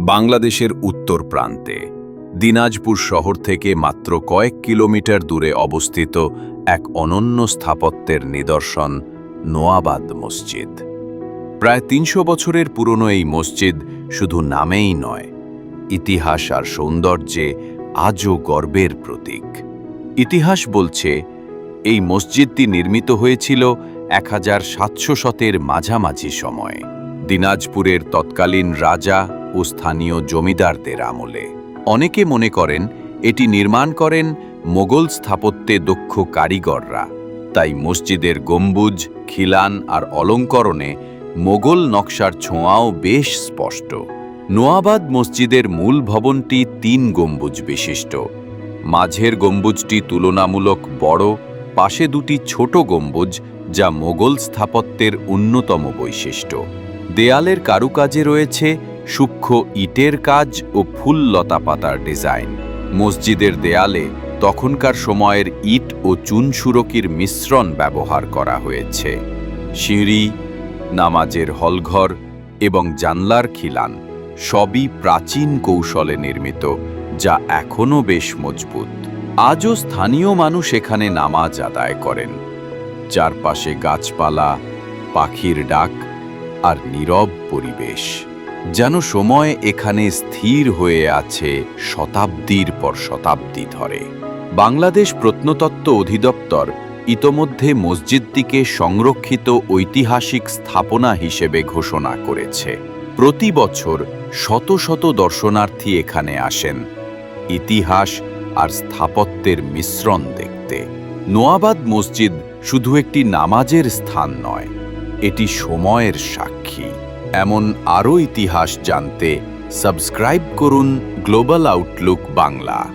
বাংলাদেশের উত্তর প্রান্তে। দিনাজপুর শহর থেকে মাত্র কয়েক কিলোমিটার দূরে অবস্থিত এক অনন্য স্থাপত্যের নিদর্শন নোয়াবাদ মসজিদ। প্রায় তিনশো বছরের পুরনো এই মসজিদ শুধু নামেই নয়, ইতিহাস আর সৌন্দর্যে আজও গর্বের প্রতীক। ইতিহাস বলছে, এই মসজিদটি নির্মিত হয়েছিল এক হাজার সাতশো শতের মাঝামাঝি সময়ে। দিনাজপুরের তৎকালীন রাজা ও স্থানীয় জমিদারদের আমলে। অনেকে মনে করেন, এটি নির্মাণ করেন মোগল স্থাপত্যে দক্ষ কারিগররা। তাই মসজিদের গম্বুজ, খিলান আর অলঙ্করণে মোগল নকশার ছোঁয়াও বেশ স্পষ্ট। নোয়াবাদ মসজিদের মূল ভবনটি তিন গম্বুজ বিশিষ্ট। মাঝের গম্বুজটি তুলনামূলক বড়, পাশে দুটি ছোট গম্বুজ যা মোগল স্থাপত্যের অন্যতম বৈশিষ্ট্য। দেয়ালের কারুকাজে রয়েছে সূক্ষ্ম ইটের কাজ ও ফুল লতাপাতার ডিজাইন। মসজিদের দেয়ালে তখনকার সময়ের ইট ও চুন সুরকির মিশ্রণ ব্যবহার করা হয়েছে। সিঁড়ি, নামাজের হলঘর এবং জানলার খিলান সবই প্রাচীন কৌশলে নির্মিত, যা এখনও বেশ মজবুত। আজও স্থানীয় মানুষ এখানে নামাজ আদায় করেন। চারপাশে গাছপালা, পাখির ডাক আর নীরব পরিবেশ, যেন সময় এখানে স্থির হয়ে আছে শতাব্দীর পর শতাব্দী ধরে। বাংলাদেশ প্রত্নতত্ত্ব অধিদপ্তর ইতোমধ্যে মসজিদটিকে সংরক্ষিত ঐতিহাসিক স্থাপনা হিসেবে ঘোষণা করেছে। প্রতি বছর শত শত দর্শনার্থী এখানে আসেন। ইতিহাস আর স্থাপত্যের মিশ্রণ দেখতে। নোয়াবাদ মসজিদ শুধু একটি নামাজের স্থান নয় এটি সময়ের সাক্ষী। এমন আরও ইতিহাস জানতে সাবস্ক্রাইব করুন গ্লোবাল আউটলুক বাংলা।